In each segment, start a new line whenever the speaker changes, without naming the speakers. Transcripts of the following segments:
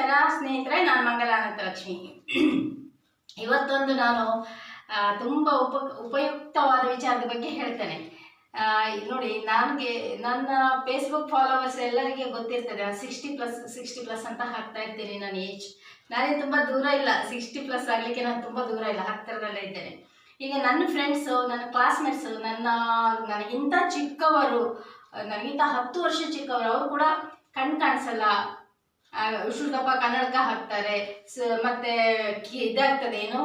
ನಮಸ್ಕಾರ ಸ್ನೇಹಿತರೆ, ನಾನು ಮಂಗಲಾನಂತ ಲಕ್ಷ್ಮಿ ಇವತ್ತೊಂದು ನಾನು ತುಂಬ ಉಪ, ಉಪಯುಕ್ತವಾದ ವಿಚಾರದ ಬಗ್ಗೆ ಹೇಳ್ತೇನೆ. ನೋಡಿ, ನನಗೆ, ನನ್ನ ಫೇಸ್ಬುಕ್ ಫಾಲೋವರ್ಸ್ ಎಲ್ಲರಿಗೆ ಗೊತ್ತಿರ್ತದೆ ಸಿಕ್ಸ್ಟಿ ಪ್ಲಸ್ ಸಿಕ್ಸ್ಟಿ ಪ್ಲಸ್ ಅಂತ ಹಾಕ್ತಾ ಇರ್ತೀನಿ ನಾನು ಏಜ್ ನಾನೇ ತುಂಬ ದೂರ ಇಲ್ಲ ಸಿಕ್ಸ್ಟಿ ಪ್ಲಸ್ ಆಗಲಿಕ್ಕೆ ನಾನು ತುಂಬ ದೂರ ಇಲ್ಲ, ಹತ್ತಿರದಲ್ಲೇ ಇದ್ದೇನೆ. ಈಗ ನನ್ನ ಫ್ರೆಂಡ್ಸು ನನ್ನ ಕ್ಲಾಸ್ಮೇಟ್ಸು ನನ್ನ ನನಗಿಂತ ಚಿಕ್ಕವರು, ನನಗಿಂತ ಹತ್ತು ವರ್ಷ ಚಿಕ್ಕವರು, ಅವರು ಕೂಡ ಕಣ್ ಕಾಣಿಸಲ್ಲ. ಶುಲ್ಕಪ್ಪ ಕನ್ನಡಕ ಹಾಕ್ತಾರೆ. ಮತ್ತೆ ಇದಾಗ್ತದೆ ಏನು?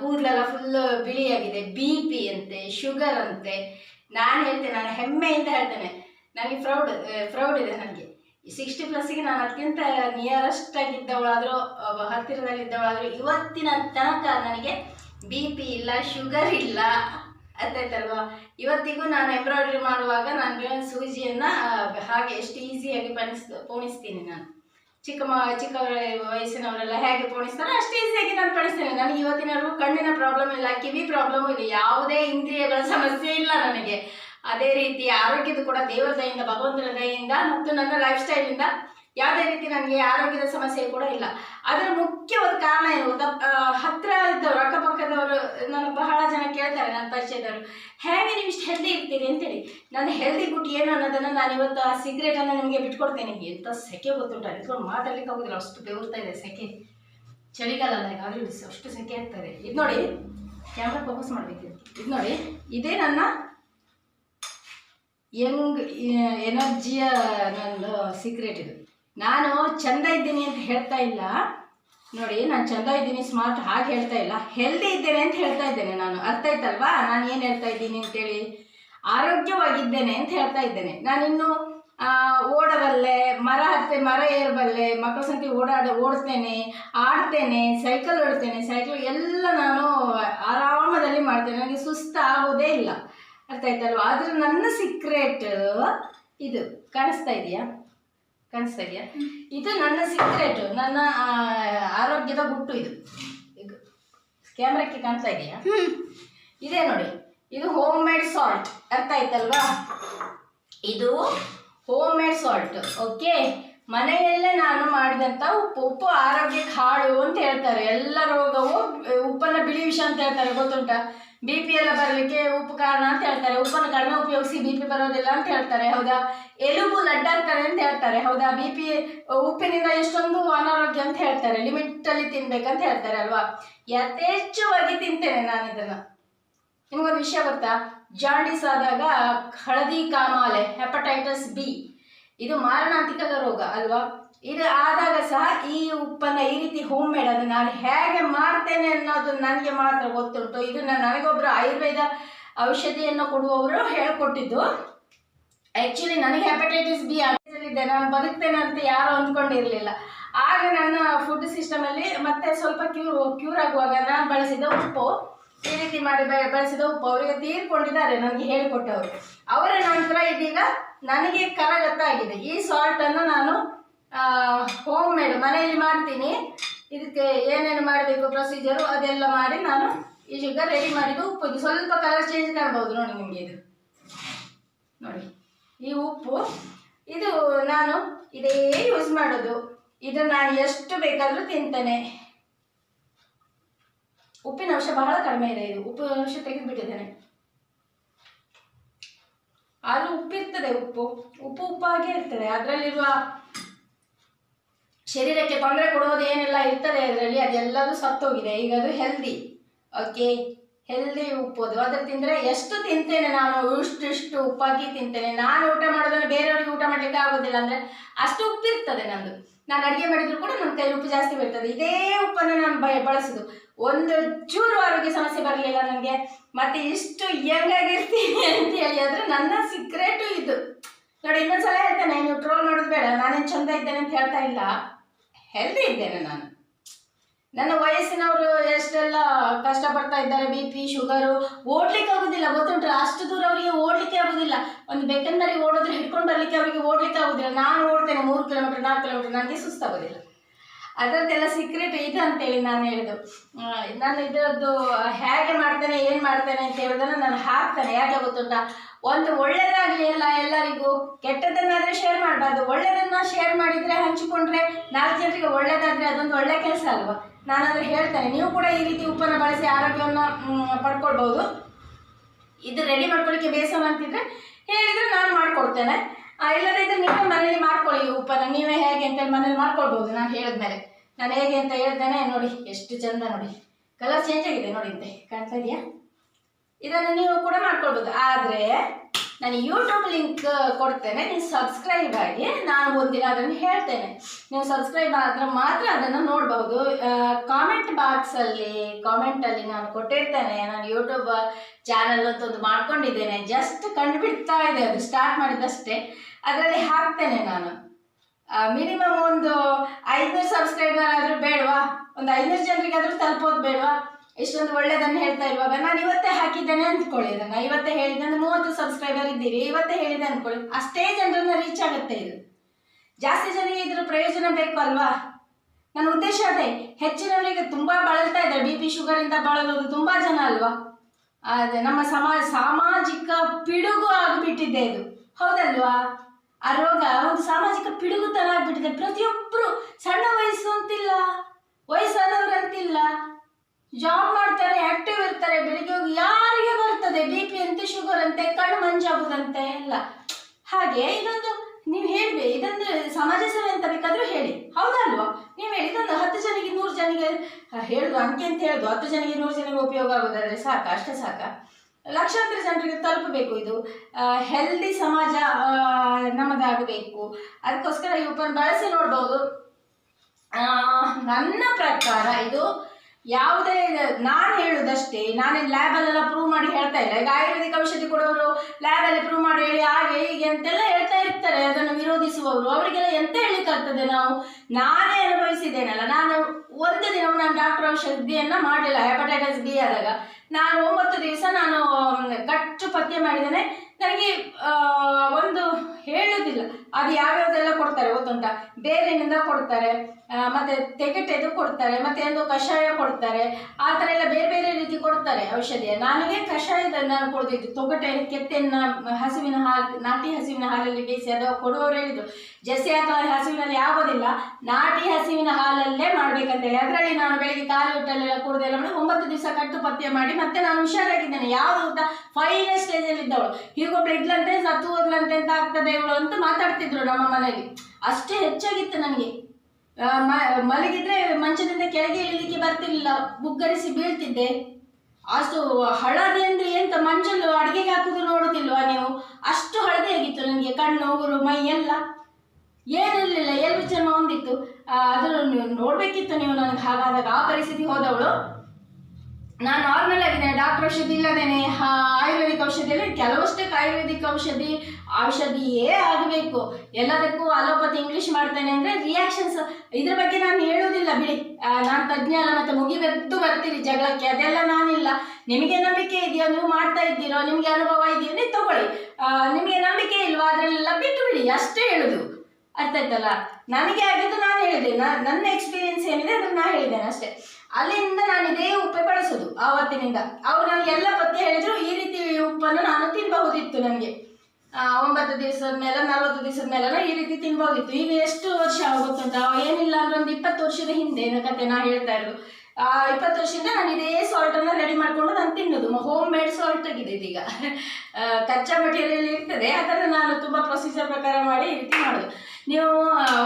ಕೂದಲೆಲ್ಲ ಫುಲ್ ಬಿಳಿಯಾಗಿದೆ. ಬಿ ಪಿ ಅಂತೆ ಶುಗರ್ ಅಂತೆ. ನಾನು ಹೇಳ್ತೇನೆ, ನಾನು ಹೆಮ್ಮೆಯಿಂದ ಹೇಳ್ತೇನೆ. ನನಗೆ ಫ್ರೌಡ್ ಫ್ರೌಡ್ ಇದೆ ನನಗೆ. ಸಿಕ್ಸ್ಟಿ ಪ್ಲಸ್ಸಿಗೆ ನಾನು ಅತ್ಯಂತ ನಿಯರೆಸ್ಟ್ ಆಗಿದ್ದವಳಾದರೂ ಹತ್ತಿರದಲ್ಲಿದ್ದವಳಾದರೂ, ಇವತ್ತಿನ ತನಕ ನನಗೆ ಬಿ ಪಿ ಇಲ್ಲ ಶುಗರ್ ಇಲ್ಲ. ಅರ್ಥಾಯ್ತಲ್ವಾ ಇವತ್ತಿಗೂ ನಾನು ಎಂಬ್ರಾಯ್ಡ್ರಿ ಮಾಡುವಾಗ ನನಗೆ ಸೂಜಿಯನ್ನು ಹಾಗೆ ಎಷ್ಟು ಈಸಿಯಾಗಿ ಪಣಿಸ್, ಪೋಣಿಸ್ತೀನಿ ನಾನು. ಚಿಕ್ಕ ಮ, ಚಿಕ್ಕ ವಯಸ್ಸಿನವರೆಲ್ಲ ಹೇಗೆ ಪೋಣಿಸ್ತಾರೆ ಅಷ್ಟೇ ಈಸಿಯಾಗಿ ನಾನು ಪಡಿಸ್ತೇನೆ ನನಗೆ ಇವತ್ತಿನವರೆಗೂ ಕಣ್ಣಿನ ಪ್ರಾಬ್ಲಮ್ ಇಲ್ಲ, ಕಿವಿ ಪ್ರಾಬ್ಲಮ್ ಇಲ್ಲ, ಯಾವುದೇ ಇಂದ್ರಿಯಗಳ ಸಮಸ್ಯೆ ಇಲ್ಲ ನನಗೆ. ಅದೇ ರೀತಿ ಆರೋಗ್ಯದ ಕೂಡ ದೇವರ ದಯಿಂದ ಭಗವಂತನ ದಯಿಂದ ಮತ್ತು ನನ್ನ ಲೈಫ್ ಸ್ಟೈಲಿಂದ ಯಾವುದೇ ರೀತಿ ನನಗೆ ಆರೋಗ್ಯದ ಸಮಸ್ಯೆ ಕೂಡ ಇಲ್ಲ. ಅದರ ಮುಖ್ಯ ಒಂದು ಕಾರಣ ಏನು? ಗೊತ್ತಾ ಆ, ಹತ್ರ ಇದ್ದವರು ಅಕ್ಕಪಕ್ಕದವರು ನನಗೆ ಬಹಳ ಜನ ಕೇಳ್ತಾರೆ ನನ್ನ ಪರಿಚಯದವರು. ಹೇಗೆ ನೀವು ಇಷ್ಟು ಹೆಲ್ದಿ ಇರ್ತೀರಿ ಅಂತೇಳಿ. ನಾನು ಹೆಲ್ದಿ ಬಿಟ್ಟು ಏನು ಅನ್ನೋದನ್ನು ನಾನು ಇವತ್ತು ಆ ಸಿಗರೇಟನ್ನು ನಿಮಗೆ ಬಿಟ್ಕೊಡ್ತೇನೆ. ಎಂಥ ಸೆಕೆ ಗೊತ್ತುಂಟ. ಇದ್ಕೊಂಡು ಮಾತಾಡ್ಲಿಕ್ಕೆ ಆಗೋದಿಲ್ಲ. ಅಷ್ಟು ಬೆವರ್ತಾ ಇದೆ ಸೆಕೆ. ಚಳಿಗಾಲ ಅಲ್ಲ ಈಗ ಆಲ್ರೆಡಿ ಅಷ್ಟು ಸೆಕೆ ಆಗ್ತದೆ ಇದು. ನೋಡಿ ಕ್ಯಾಮ್ರಾ ಫೋಕಸ್ ಮಾಡಬೇಕು ಇದು ನೋಡಿ, ಇದೇ ನನ್ನ ಯಂಗ್ ಎನರ್ಜಿಯ ನಂದು ಸೀಕ್ರೆಟ್ ಇದು. ನಾನು ಚಂದ ಇದ್ದೀನಿ ಅಂತ ಹೇಳ್ತಾ ಇಲ್ಲ. ನೋಡಿ, ನಾನು ಚಂದ ಇದ್ದೀನಿ ಸ್ಮಾರ್ಟ್ ಹಾಗೆ ಹೇಳ್ತಾ ಇಲ್ಲ. ಹೆಲ್ದಿ ಇದ್ದೇನೆ ಅಂತ ಹೇಳ್ತಾ ಇದ್ದೇನೆ ನಾನು. ಅರ್ಥ ಆಯ್ತಲ್ವಾ? ನಾನು ಏನು ಹೇಳ್ತಾ ಇದ್ದೀನಿ ಅಂತೇಳಿ? ಆರೋಗ್ಯವಾಗಿದ್ದೇನೆ ಅಂತ ಹೇಳ್ತಾ ಇದ್ದೇನೆ. ನಾನಿನ್ನು ಓಡಬಲ್ಲೆ, ಮರ ಹತ್ತೆ, ಮರ ಏರಬಲ್ಲೆ ಮಕ್ಕಳ ಸಂತಿ ಓಡಾಡ, ಓಡ್ತೇನೆ, ಆಡ್ತೇನೆ ಸೈಕಲ್ ಓಡ್ತೇನೆ ಸೈಕಲ್ ಎಲ್ಲ ನಾನು ಆರಾಮದಲ್ಲಿ ಮಾಡ್ತೇನೆ. ನನಗೆ ಸುಸ್ತು ಆಗೋದೇ ಇಲ್ಲ. ಅರ್ಥ ಆಯ್ತಲ್ವಾ? ಆದ್ರೆ ನನ್ನ ಸೀಕ್ರೆಟ್ ಇದು. ಕಾಣಿಸ್ತಾ ಇದೆಯಾ? ಕಾಣಿಸ್ತಾ ಇದೆಯಾ? ಇದು ನನ್ನ ಸೀಕ್ರೆಟ್ ನನ್ನ ಆರೋಗ್ಯದ ಗುಟ್ಟು ಇದು. ಕ್ಯಾಮ್ರಾಕ್ಕೆ ಕ್ಯಾಮ್ರಕ್ಕೆ ಕಾಣ್ತಾ ಇದೆಯಾ? ಇದೇ ನೋಡಿ ಇದು ಹೋಮ್ ಮೇಡ್ ಸಾಲ್ಟ್ ಅರ್ಥ ಆಯ್ತಲ್ವಾ? ಇದು ಹೋಮ್ ಮೇಡ್ ಸಾಲ್ಟ್ ಓಕೆ ಮನೆಯಲ್ಲೇ ನಾನು ಮಾಡಿದಂಥ ಉಪ್ಪು ಉಪ್ಪು ಆರೋಗ್ಯಕ್ಕೆ ಹಾಳು ಅಂತ ಹೇಳ್ತಾರೆ. ಎಲ್ಲ ರೋಗವು ಉಪ್ಪನ್ನು ಬಿಳಿ ವಿಷ ಅಂತ ಹೇಳ್ತಾರೆ. ಗೊತ್ತುಂಟ? ಬಿ ಪಿ ಎಲ್ಲ ಬರಲಿಕ್ಕೆ ಉಪ್ಪು ಕಾರಣ ಅಂತ ಹೇಳ್ತಾರೆ. ಉಪ್ಪನ್ನು ಕಡಿಮೆ ಉಪಯೋಗಿಸಿ ಬಿ ಪಿ ಬರೋದಿಲ್ಲ ಅಂತ ಹೇಳ್ತಾರೆ. ಹೌದಾ? ಎಲುಬು ಲಡ್ಡಾಗ್ತಾರೆ ಅಂತ ಹೇಳ್ತಾರೆ. ಹೌದಾ? ಬಿ ಪಿ ಉಪ್ಪಿನಿಂದ ಎಷ್ಟೊಂದು ಅನಾರೋಗ್ಯ ಅಂತ ಹೇಳ್ತಾರೆ. ಲಿಮಿಟಲ್ಲಿ ತಿನ್ಬೇಕಂತ ಹೇಳ್ತಾರೆ ಅಲ್ವಾ? ಯಥೇಚ್ಛವಾಗಿ ತಿಂತೇನೆ ನಾನು ಇದನ್ನು. ನಿಮಗೊಂದು ವಿಷಯ ಗೊತ್ತಾ? ಜಾಂಡಿಸ್ ಆದಾಗ ಹಳದಿ ಕಾಮಾಲೆ ಹೆಪಟೈಟಿಸ್ ಬಿ ಇದು ಮಾರಣಾಂತಿಕ ರೋಗ ಅಲ್ವಾ? ಇದು ಆದಾಗ ಸಹ ಈ ಉಪ್ಪನ್ನ ಈ ರೀತಿ ಹೋಮ್ ಮೇಡ್ ಅದು ನಾನು ಹೇಗೆ ಮಾಡ್ತೇನೆ ಅನ್ನೋದು ನನಗೆ ಮಾತ್ರ ಗೊತ್ತುಂಟು. ಇದು ನನಗೊಬ್ಬರು ಆಯುರ್ವೇದ ಔಷಧಿಯನ್ನು ಕೊಡುವವರು ಹೇಳ್ಕೊಟ್ಟಿದ್ದು. ಆ್ಯಕ್ಚುಲಿ ನನಗೆ ಹೆಪಟೈಟಿಸ್ ಬಿ ಇದ್ದೆ ನಾನು ಬದುಕ್ತೇನೆ ಅಂತ ಯಾರು ಅಂದ್ಕೊಂಡಿರಲಿಲ್ಲ. ಆಗ ನನ್ನ ಫುಡ್ ಸಿಸ್ಟಮಲ್ಲಿ ಮತ್ತೆ ಸ್ವಲ್ಪ ಕ್ಯೂರ್ ಕ್ಯೂರ್ ಆಗುವಾಗ ನಾನು ಬಳಸಿದ ಉಪ್ಪು, ಈ ರೀತಿ ಮಾಡಿ ಬಳಸಿದ ಉಪ್ಪು ಅವರಿಗೆ ತೀರ್ಕೊಂಡಿದ್ದಾರೆ, ನನಗೆ ಹೇಳಿಕೊಟ್ಟವರು. ಅವರ ನಂತರ ಇದೀಗ ನನಗೆ ಕರಗತ ಆಗಿದೆ ಈ ಸಾಲ್ಟನ್ನು ನಾನು ಹೋಮ್ ಮೇಡ್ ಮನೆಯಲ್ಲಿ ಮಾಡ್ತೀನಿ. ಇದಕ್ಕೆ ಏನೇನು ಮಾಡಬೇಕು ಪ್ರೊಸೀಜರು ಅದೆಲ್ಲ ಮಾಡಿ ನಾನು ಈಗ ರೆಡಿ ಮಾಡಿದ್ದು ಉಪ್ಪು ಸ್ವಲ್ಪ ಕಲರ್ ಚೇಂಜ್ ಕಾಣ್ಬೋದು ನೋಡಿ ನಿಮಗೆ ಇದು. ನೋಡಿ, ಈ ಉಪ್ಪು, ಇದು ನಾನು ಇದೇ ಯೂಸ್ ಮಾಡೋದು. ಇದನ್ನು ನಾನು ಎಷ್ಟು ಬೇಕಾದರೂ ತಿಂತೇನೆ. ಉಪ್ಪಿನ ಅಂಶ ಬಹಳ ಕಡಿಮೆ ಇದೆ ಇದು. ಉಪ್ಪಿನ ಅಂಶ ತೆಗೆದುಬಿಟ್ಟಿದ್ದೇನೆ. ಆದ್ರೂ ಉಪ್ಪಿರ್ತದೆ ಉಪ್ಪು. ಉಪ್ಪು ಉಪ್ಪಾಗೆ ಇರ್ತದೆ ಅದರಲ್ಲಿರುವ ಶರೀರಕ್ಕೆ ತೊಂದರೆ ಕೊಡೋದು ಏನೆಲ್ಲ ಇರ್ತದೆ ಅದರಲ್ಲಿ ಅದೆಲ್ಲದೂ ಸತ್ತೋಗಿದೆ. ಈಗ ಅದು ಹೆಲ್ದಿ ಓಕೆ ಹೆಲ್ದಿ ಉಪ್ಪು ಅದು. ಅದ್ರ ತಿಂದರೆ ಎಷ್ಟು ತಿಂತೇನೆ ನಾನು? ಇಷ್ಟು ಇಷ್ಟು ಉಪ್ಪಾಕಿ ತಿಂತೇನೆ. ನಾನು ಊಟ ಮಾಡೋದನ್ನು ಬೇರೆಯವ್ರಿಗೆ ಊಟ ಮಾಡಲಿಕ್ಕೆ ಆಗೋದಿಲ್ಲ ಅಂದರೆ ಅಷ್ಟು ಉಪ್ಪಿರ್ತದೆ ನಂದು. ನಾನು ಅಡುಗೆ ಮಾಡಿದ್ರು ಕೂಡ ನನ್ನ ಕೈಲಿ ಉಪ್ಪು ಜಾಸ್ತಿ ಬರ್ತದೆ ಇದೇ ಉಪ್ಪನ್ನು ನಾನು ಬಯ ಬಳಸೋದು. ಒಂದು ಚೂರು ಆರೋಗ್ಯ ಸಮಸ್ಯೆ ಬರಲಿಲ್ಲ ನನಗೆ ಮತ್ತೆ ಇಷ್ಟು ಯಂಗಾಗಿರ್ತೀನಿ ಅಂತ ಹೇಳಿ ನನ್ನ ಸೀಕ್ರೆಟು ಇದು. ನೋಡಿ, ಇನ್ನೊಂದ್ಸಲ ಹೇಳ್ತೇನೆ, ನೀವು ಟ್ರೋಲ್ ಮಾಡೋದು ಬೇಡ, ನಾನೇನು ಚಂದ ಇದ್ದೇನೆ ಅಂತ ಹೇಳ್ತಾ ಇಲ್ಲ. ಹೆಲ್ದಿ ಇದ್ದೇನೆ ನಾನು. ನನ್ನ ವಯಸ್ಸಿನವರು ಎಷ್ಟೆಲ್ಲ ಕಷ್ಟಪಡ್ತಾ ಇದ್ದಾರೆ ಬಿ ಪಿ ಶುಗರು ಓಡ್ಲಿಕ್ಕೆ ಆಗುದಿಲ್ಲ. ಗೊತ್ತುಂಟು, ಅಷ್ಟು ದೂರ ಅವರಿಗೆ ಓಡ್ಲಿಕ್ಕೆ ಆಗುದಿಲ್ಲ. ಒಂದು ಬೆಕ್ಕಂದರಿ ಓಡಿದ್ರೆ ಹಿಡ್ಕೊಂಡು ಬರ್ಲಿಕ್ಕೆ ಅವರಿಗೆ ಓಡ್ಲಿಕ್ಕೆ ಆಗುದಿಲ್ಲ. ನಾನು ಓಡ್ತೇನೆ ಮೂರು ಕಿಲೋಮೀಟರ್ ನಾಲ್ಕು ಕಿಲೋಮೀಟರ್ ನನಗೆ ಸುಸ್ತಾಗೋದಿಲ್ಲ. ಅದರದ್ದೆಲ್ಲ ಸೀಕ್ರೆಟ್ ಇದು ಅಂತೇಳಿ ನಾನು ಹೇಳಿದ್ದು. ನಾನು ಇದರದ್ದು ಹೇಗೆ ಮಾಡ್ತೇನೆ, ಏನು ಮಾಡ್ತೇನೆ ಅಂತ ಹೇಳೋದನ್ನು ನಾನು ಹಾಕ್ತೇನೆ. ಯಾಕೆ ಗೊತ್ತುಂಟ? ಒಂದು ಒಳ್ಳೇದಾಗಲಿ ಅಲ್ಲ ಎಲ್ಲರಿಗೂ ಕೆಟ್ಟದನ್ನಾದರೆ ಶೇರ್ ಮಾಡಬಾರ್ದು. ಒಳ್ಳೇದನ್ನ ಶೇರ್ ಮಾಡಿದರೆ, ಹಂಚಿಕೊಂಡ್ರೆ ನಾಲ್ಕು ಜನರಿಗೆ ಒಳ್ಳೇದಾದರೆ ಅದೊಂದು ಒಳ್ಳೆ ಕೆಲಸ ಅಲ್ವಾ? ನಾನಾದರೆ ಹೇಳ್ತೇನೆ. ನೀವು ಕೂಡ ಈ ರೀತಿ ಉಪ್ಪನ್ನು ಬಳಸಿ ಆರೋಗ್ಯವನ್ನು ಪಡ್ಕೊಳ್ಬೋದು ಇದು ರೆಡಿ ಮಾಡ್ಕೊಳ್ಳಿಕ್ಕೆ ಬೇಸರ ಅಂತಿದ್ರೆ ಹೇಳಿದ್ರೆ ನಾನು ಮಾಡ್ಕೊಡ್ತೇನೆ. ಇಲ್ಲದಿದ್ರೆ ನೀವೇ ಮನೇಲಿ ಮಾಡ್ಕೊಳ್ಳಿ ಉಪ್ಪನ್ನ ನೀವೇ ಹೇಗೆ ಅಂತೇಳಿ ಮನೇಲಿ ಮಾಡ್ಕೊಳ್ಬೋದು, ನಾನು ಹೇಳಿದ್ಮೇಲೆ. ನಾನು ಹೇಗೆ ಅಂತ ಹೇಳ್ತೇನೆ, ನೋಡಿ, ಎಷ್ಟು ಚಂದ ನೋಡಿ. ಕಲರ್ ಚೇಂಜ್ ಆಗಿದೆ ನೋಡಿ ಇಂತೆ ಕಾಣ್ತಾ ಇದೆಯಾ ಇದನ್ನು ನೀವು ಕೂಡ ಮಾಡ್ಕೊಳ್ಬೋದು. ಆದರೆ, ನಾನು ಯೂಟ್ಯೂಬ್ ಲಿಂಕ್ ಕೊಡ್ತೇನೆ, ನೀವು ಸಬ್ಸ್ಕ್ರೈಬ್ ಆಗಿ ನಾನು ಒಂದಿನ ಅದನ್ನು ಹೇಳ್ತೇನೆ. ನೀವು ಸಬ್ಸ್ಕ್ರೈಬ್ ಆದ್ರೆ ಮಾತ್ರ ಅದನ್ನು ನೋಡಬಹುದು ಕಾಮೆಂಟ್ ಬಾಕ್ಸಲ್ಲಿ ಕಾಮೆಂಟಲ್ಲಿ ನಾನು ಕೊಟ್ಟಿರ್ತೇನೆ. ನಾನು ಯೂಟ್ಯೂಬ್ ಚಾನಲ್ ಅಂತ ಒಂದು ಮಾಡ್ಕೊಂಡಿದ್ದೇನೆ. ಜಸ್ಟ್ ಕಂಡುಬಿಡ್ತಾ ಇದೆ ಅದು. ಸ್ಟಾರ್ಟ್ ಮಾಡಿದಷ್ಟೇ ಅದರಲ್ಲಿ ಹಾಕ್ತೇನೆ ನಾನು. ಮಿನಿಮಮ್ ಒಂದು ಐನೂರು ಸಬ್ಸ್ಕ್ರೈಬರ್ ಆದರೂ ಬೇಡವಾ? ಒಂದು ಐನೂರು ಜನರಿಗಾದರೂ ತಲುಪೋದು ಬೇಡವಾ? ಇಷ್ಟೊಂದು ಒಳ್ಳೇದನ್ನು ಹೇಳ್ತಾ ಇರುವಾಗ ನಾನು ಇವತ್ತೇ ಹಾಕಿದ್ದೇನೆ ಅಂದ್ಕೊಳ್ಳಿ ಅದನ್ನು. ಇವತ್ತೇ ಹೇಳಿದ್ದೆ ಅಂದ್ರೆ ಮೂವತ್ತು ಸಬ್ಸ್ಕ್ರೈಬರ್ ಇದ್ದೀರಿ. ಇವತ್ತೇ ಹೇಳಿದೆ ಅಂದ್ಕೊಳ್ಳಿ. ಅಷ್ಟೇ ಜನರನ್ನ ರೀಚ್ ಆಗುತ್ತೆ ಇದು. ಜಾಸ್ತಿ ಜನರಿಗೆ ಇದ್ರ ಪ್ರಯೋಜನ ಬೇಕು ಅಲ್ವಾ? ನನ್ನ ಉದ್ದೇಶ ಅದೇ. ಹೆಚ್ಚಿನವರಿಗೆ ತುಂಬಾ ಬಳಲ್ತಾ ಇದ್ದಾರೆ. ಬಿ ಪಿ ಶುಗರಿಂದ ಬಳಲೋದು ತುಂಬಾ ಜನ ಅಲ್ವಾ? ಅದೇ, ನಮ್ಮ ಸಮಾಜ ಸಾಮಾಜಿಕ ಪಿಡುಗು ಆಗಿಬಿಟ್ಟಿದೆ ಇದು. ಹೌದಲ್ವಾ? ಆ ರೋಗ ಒಂದು ಸಾಮಾಜಿಕ ಪಿಡುಗುತನ ಆಗ್ಬಿಟ್ಟಿದೆ. ಪ್ರತಿಯೊಬ್ಬರು ಸಣ್ಣ ವಯಸ್ಸು ಅಂತಿಲ್ಲ ವಯಸ್ಸಾದವರಂತಿಲ್ಲ ಜಾಬ್ ಮಾಡ್ತಾರೆ ಆಕ್ಟಿವ್ ಇರ್ತಾರೆ, ಬೆಳಿಗ್ಗೆ ಹೋಗಿ ಯಾರಿಗೆ ಬರ್ತದೆ? ಬಿ ಪಿ ಅಂತೆ ಶುಗರ್ ಅಂತೆ, ಕಣ್ಣು ಮಂಜಾಗುದಂತೆ ಎಲ್ಲ. ಹಾಗೆ ಇದೊಂದು, ನೀವು ಹೇಳ್ಬೇ ಇದೊಂದು ಸಮಾಜ ಸೇವೆ ಅಂತ ಬೇಕಾದ್ರೂ ಹೇಳಿ. ಹೌದಲ್ವಾ? ನೀವು ಹೇಳಿ, ಇದೊಂದು ಹತ್ತು ಜನಿಗೆ ನೂರು ಜನಿಗೆ ಹೇಳುದು ಅಂಕೆ ಅಂತ ಹೇಳುದು. ಹತ್ತು ಜನಿಗೆ ನೂರು ಜನಿಗೆ ಉಪಯೋಗ ಆಗೋದಾದ್ರೆ ಸಾಕ, ಅಷ್ಟೇ ಸಾಕ. ಲಕ್ಷಾಂತರ ಜನರಿಗೆ ತಲುಪಬೇಕು ಇದು. ಹೆಲ್ದಿ ಸಮಾಜ ನಮ್ಮದಾಗಬೇಕು. ಅದಕ್ಕೋಸ್ಕರ ಉಪನ್ ಬಳಸಿ ನೋಡ್ಬೋದು. ನನ್ನ ಪ್ರಕಾರ ಇದು ಯಾವುದೇ ನಾನು ಹೇಳುದಷ್ಟೇ ನಾನೇನು ಲ್ಯಾಬಲ್ಲೆಲ್ಲ ಪ್ರೂವ್ ಮಾಡಿ ಹೇಳ್ತಾ ಇಲ್ಲ. ಈಗ ಆಯುರ್ವೇದಿಕ್ ಔಷಧಿ ಕೊಡೋರು ಲ್ಯಾಬಲ್ಲಿ ಪ್ರೂವ್ ಮಾಡಿ ಹೇಳಿ, ಹಾಗೆ ಹೀಗೆ ಅಂತೆಲ್ಲ ಹೇಳ್ತಾ ಇರ್ತಾರೆ, ಅದನ್ನು ವಿರೋಧಿಸುವವರು. ಅವರಿಗೆಲ್ಲ ಎಂತ ಹೇಳಿಕ್ಕಾಗ್ತದೆ ನಾವು? ನಾನೇ ಅನುಭವಿಸಿದ್ದೇನಲ್ಲ, ನಾನು ಒಂದು ದಿನ ನಾನು ಡಾಕ್ಟರ್ ಔಷಧಿಯನ್ನು ಮಾಡಲಿಲ್ಲ ಹೆಪಟೈಟಿಸ್ ಬಿ ಆದಾಗ. ನಾನು ಒಂಬತ್ತು ದಿವಸ ನಾನು ಕಟ್ಟು ಪತ್ತೆ ಮಾಡಿದ್ದೇನೆ. ನನಗೆ ಒಂದು ಹೇಳೋದಿಲ್ಲ. ಅದು ಯಾವ್ಯಾವ್ದೆಲ್ಲ ಕೊಡ್ತಾರೆ ಗೊತ್ತುಂಟ? ಬೇರಿನಿಂದ ಕೊಡ್ತಾರೆ ಮತ್ತೆ ತೆಗೆಟೆದು ಕೊಡ್ತಾರೆ, ಮತ್ತೆ ಒಂದು ಕಷಾಯ ಕೊಡ್ತಾರೆ, ಆ ಥರ ಎಲ್ಲ ಬೇರೆ ಬೇರೆ ರೀತಿ ಕೊಡ್ತಾರೆ ಔಷಧಿಯ. ನನಗೆ ಕಷಾಯದ ನಾನು ಕೊಡ್ತಿದ್ದು ತೊಗಟೆ ಕೆತ್ತೆಯನ್ನು ಹಸುವಿನ ಹಾಲು, ನಾಟಿ ಹಸುವಿನ ಹಾಲಲ್ಲಿ ಬೇಯಿಸಿ ಅದು ಕೊಡುವವರು ಹೇಳಿದ್ರು. ಜೆಸಿ ಅಥವಾ ಹಸುವಿನಲ್ಲಿ ಆಗೋದಿಲ್ಲ, ನಾಟಿ ಹಸುವಿನ ಹಾಲಲ್ಲೇ ಮಾಡ್ಬೇಕಂತೇಳಿ ಅದರಲ್ಲಿ ನಾನು ಬೆಳಿಗ್ಗೆ ಕಾಲು ಹೊಟ್ಟೆಲ್ಲ ಕುಡ್ದೆಲ್ಲ ಮಾಡಿ ಒಂಬತ್ತು ದಿವಸ ಕಟ್ಟು ಪತ್ತೆ ಮಾಡಿ ಮತ್ತೆ ನಾನು ಹುಷಾರಾಗಿದ್ದೇನೆ. ಯಾವುದು ಊಟ ಫೈನಲ್ ಸ್ಟೇಜಲ್ಲಿ ಇದ್ದವಳು. ಹೀಗೊಬ್ಳು ಇದ್ಲಂತೆ ಸತ್ತು ಹೋಗ್ಲಂತೆ ಅಂತ ಆಗ್ತದೆ ಇವಳು ಅಂತ ಮಾತಾಡ್ತಿದ್ರು ನಮ್ಮ ಮನೆಯಲ್ಲಿ. ಅಷ್ಟೇ ಹೆಚ್ಚಾಗಿತ್ತು ನನಗೆ. ಮಲಗಿದ್ರೆ ಮಂಚದಿಂದ ಕೆಳಗೆ ಇಳಿಲಿಕ್ಕೆ ಬರ್ತಿರ್ಲಿಲ್ಲ ಬುಗ್ಗರಿಸಿ ಬೀಳ್ತಿದ್ದೆ. ಅಷ್ಟು ಹಳದಿ ಅಂದ್ರೆ ಎಂತ ಮಂಜಲು ಅಡಿಗೆಗೆ ಹಾಕುದು ನೋಡುದಿಲ್ವಾ ನೀವು? ಅಷ್ಟು ಹಳದಿ ಆಗಿತ್ತು ನನಗೆ ಕಣ್ಣು ಉಗುರು ಮೈ ಎಲ್ಲ. ಏನಿರಲಿಲ್ಲ ಎಲ್ಲ ಚರ್ಮ ಹೊಂದಿತ್ತು. ಆ, ಅದನ್ನು ನೋಡ್ಬೇಕಿತ್ತು ನೀವು ನನಗೆ ಹಾಗಾದಾಗ ಆ ಪರಿಸ್ಥಿತಿ ಹೋದವಳು. ನಾನು ನಾರ್ಮಲ್ ಆಗಿದ್ದೇನೆ ಡಾಕ್ಟರ್ ಔಷಧಿ ಇಲ್ಲದೇನೆ. ಆಯುರ್ವೇದಿಕ್ ಔಷಧಿಯಲ್ಲಿ ಕೆಲವಷ್ಟಕ್ಕೆ ಆಯುರ್ವೇದಿಕ್ ಔಷಧಿ ಔಷಧಿಯೇ ಆಗಬೇಕು. ಎಲ್ಲದಕ್ಕೂ ಅಲೋಪತಿ ಇಂಗ್ಲಿಷ್ ಮಾಡ್ತೇನೆ ಅಂದರೆ ರಿಯಾಕ್ಷನ್ಸ್ ಇದ್ರ ಬಗ್ಗೆ ನಾನು ಹೇಳೋದಿಲ್ಲ ಬಿಡಿ. ನಾನು ತಜ್ಞ ಅಲ್ಲ ಮತ್ತೆ ಮುಗಿಬೆದ್ದು ಬರ್ತೀರಿ ಜಗಳಕ್ಕೆ, ಅದೆಲ್ಲ ನಾನಿಲ್ಲ. ನಿಮಗೆ ನಂಬಿಕೆ ಇದೆಯೋ, ನೀವು ಮಾಡ್ತಾ ಇದ್ದೀರೋ, ನಿಮಗೆ ಅನುಭವ ಇದೆಯೋ, ನೀವು ತಗೊಳ್ಳಿ. ನಿಮಗೆ ನಂಬಿಕೆ ಇಲ್ವಾ, ಅದರಲ್ಲೆಲ್ಲ ಬಿಟ್ಟು ಬಿಡಿ, ಅಷ್ಟೇ ಹೇಳುದು. ಅರ್ಥ ಆಯ್ತಲ್ಲ? ನನಗೆ ಆಗಿದ್ದು ನಾನು ಹೇಳಿದೆ. ನನ್ನ ಎಕ್ಸ್ಪೀರಿಯನ್ಸ್ ಏನಿದೆ, ಅದನ್ನ ನಾನು ಹೇಳಿದ್ದೇನೆ ಅಷ್ಟೇ. ಅಲ್ಲಿಂದ ನಾನು ಇದೇ ಉಪ್ಪೆ ಬಳಸೋದು, ಆವತ್ತಿನಿಂದ. ಅವ್ರು ನನಗೆ ಎಲ್ಲ ಪತ್ತೆ ಹೇಳಿದ್ರು, ಈ ರೀತಿ ಉಪ್ಪನ್ನು ನಾನು ತಿನ್ನಬಹುದಿತ್ತು ನನಗೆ. ಒಂಬತ್ತು ದಿವಸದ ಮೇಲೆ, ನಲವತ್ತು ದಿವಸದ ಮೇಲೆ ಈ ರೀತಿ ತಿನ್ಬಹುದಿತ್ತು. ಈಗ ಎಷ್ಟು ವರ್ಷ ಗೊತ್ತುಂಟ ಏನಿಲ್ಲ ಅಂದ್ರೆ ಒಂದು ಇಪ್ಪತ್ತು ವರ್ಷದ ಹಿಂದೆ ಕತೆ ನಾ ಹೇಳ್ತಾ ಇರೋದು. ಇಪ್ಪತ್ತು ವರ್ಷದಿಂದ ನಾನು ಇದೇ ಸಾಲ್ಟನ್ನು ರೆಡಿ ಮಾಡ್ಕೊಂಡು ನಾನು ತಿನ್ನೋದು. ಹೋಮ್ ಮೇಡ್ ಸಾಲ್ಟ್ ಆಗಿದೆ ಇದೀಗ. ಕಚ್ಚಾ ಮಟೀರಿಯಲ್ ಇರ್ತದೆ. ಅದನ್ನು ನಾನು ತುಂಬ ಪ್ರೊಸೀಜರ್ ಪ್ರಕಾರ ಮಾಡಿ ಈ ರೀತಿ ಮಾಡೋದು. ನೀವು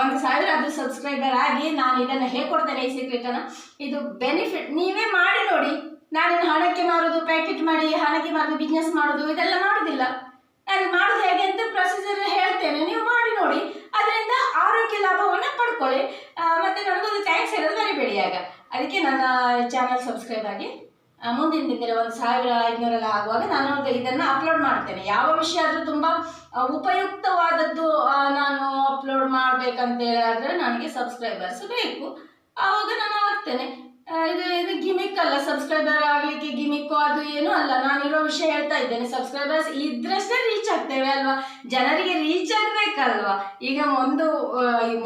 ಒಂದು ಸಾವಿರ ಅದು ಸಬ್ಸ್ಕ್ರೈಬರ್ ಆಗಿ ನಾನು ಇದನ್ನು ಹೇಗೆ ಕೊಡ್ತೇನೆ ಈ ಸೀಕ್ರೆಟನ್ನು ಇದು ಬೆನಿಫಿಟ್ ನೀವೇ ಮಾಡಿ ನೋಡಿ. ನಾನು ಹಣಕ್ಕೆ ಮಾರೋದು ಪ್ಯಾಕೆಟ್ ಮಾಡಿ, ಹಣಕ್ಕೆ ಮಾರೋದು ಬಿಸ್ನೆಸ್ ಮಾಡೋದು, ಇದೆಲ್ಲ ಮಾಡೋದಿಲ್ಲ. ನಾನು ಮಾಡೋದು ಹೇಗೆ ಅಂತ ಪ್ರೊಸೀಜರ್ ಹೇಳ್ತೇನೆ ನೀವು ಮಾಡಿ ನೋಡಿ ಅದರಿಂದ ಆರೋಗ್ಯ ಲಾಭವನ್ನು ಪಡ್ಕೊಳ್ಳಿ ಆ, ಮತ್ತೆ ನನಗೊಂದು ಥ್ಯಾಂಕ್ಸ್ ಹೇಳೋದು ಮರಿಬೇಡಿ ಆಗ ಅದಕ್ಕೆ ನನ್ನ ಚಾನಲ್ ಸಬ್ಸ್ಕ್ರೈಬ್ ಆಗಿ ಮುಂದಿನ ದಿನದಲ್ಲಿ ಒಂದು ಸಾವಿರ ಐದುನೂರೆಲ್ಲ ಆಗುವಾಗ ನಾನು ಇದನ್ನು ಅಪ್ಲೋಡ್ ಮಾಡ್ತೇನೆ. ಯಾವ ವಿಷಯ ಆದರೂ ತುಂಬ ಉಪಯುಕ್ತವಾದದ್ದು ನಾನು ಅಪ್ಲೋಡ್ ಮಾಡಬೇಕಂತ ಹೇಳಿದ್ರೆ ನನಗೆ ಸಬ್ಸ್ಕ್ರೈಬರ್ಸ್ ಬೇಕು. ಆವಾಗ ನಾನು ಆಗ್ತೇನೆ ಇದು ಇದು ಗಿಮಿಕ್ ಅಲ್ಲ. ಸಬ್ಸ್ಕ್ರೈಬರ್ ಆಗ್ಲಿಕ್ಕೆ ಗಿಮಿಕ್ ಅದು ಏನು ಅಲ್ಲ. ನಾನಿರೋ ವಿಷಯ ಹೇಳ್ತಾ ಇದ್ದೇನೆ. ಸಬ್ಸ್ಕ್ರೈಬರ್ಸ್ ಇದ್ರಷ್ಟೇ ರೀಚ್ ಆಗ್ತೇವೆ ಅಲ್ವಾ? ಜನರಿಗೆ ರೀಚ್ ಆಗ್ಬೇಕಲ್ವಾ? ಈಗ ಒಂದು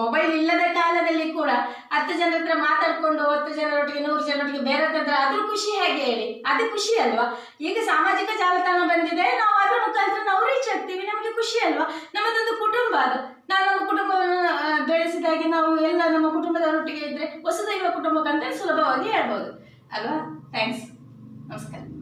ಮೊಬೈಲ್ ಇಲ್ಲದ ಕಾಲದಲ್ಲಿ ಕೂಡ ಹತ್ತು ಜನರ ಹತ್ರ ಮಾತಾಡ್ಕೊಂಡು ಹತ್ತು ಜನರೊಟ್ಟಿಗೆ, ನೂರು ಜನರೊಟ್ಟಿಗೆ ಬೇರೆ ಹತ್ರ ಅದ್ರ ಖುಷಿ ಹೇಗೆ ಹೇಳಿ? ಅದು ಖುಷಿ ಅಲ್ವಾ? ಈಗ ಸಾಮಾಜಿಕ ಜಾಲತಾಣ ಬಂದಿದೆ. ನಾವು ಅದ್ರ ಮುಖಾಂತರ ನಾವು ರೀಚ್ ಆಗ್ತೀವಿ. ನಮಗೆ ಖುಷಿ ಅಲ್ವಾ? ನಮ್ಮದೊಂದು ಕುಟುಂಬ ಅದು. ನಾವು ನಮ್ಮ ಕುಟುಂಬವನ್ನು ಬೆಳೆಸಿದಾಗೆ ನಾವು ಎಲ್ಲ ನಮ್ಮ ಕುಟುಂಬದವರೊಟ್ಟಿಗೆ ಇದ್ರೆ ಹೊಸದೈವ ಕುಟುಂಬಕ್ಕಂತ ಸುಲಭವಾಗಿ ಹೇಳ್ಬೋದು. ಅಲ್ವಾ? ಥ್ಯಾಂಕ್ಸ್ ನಮಸ್ಕಾರ.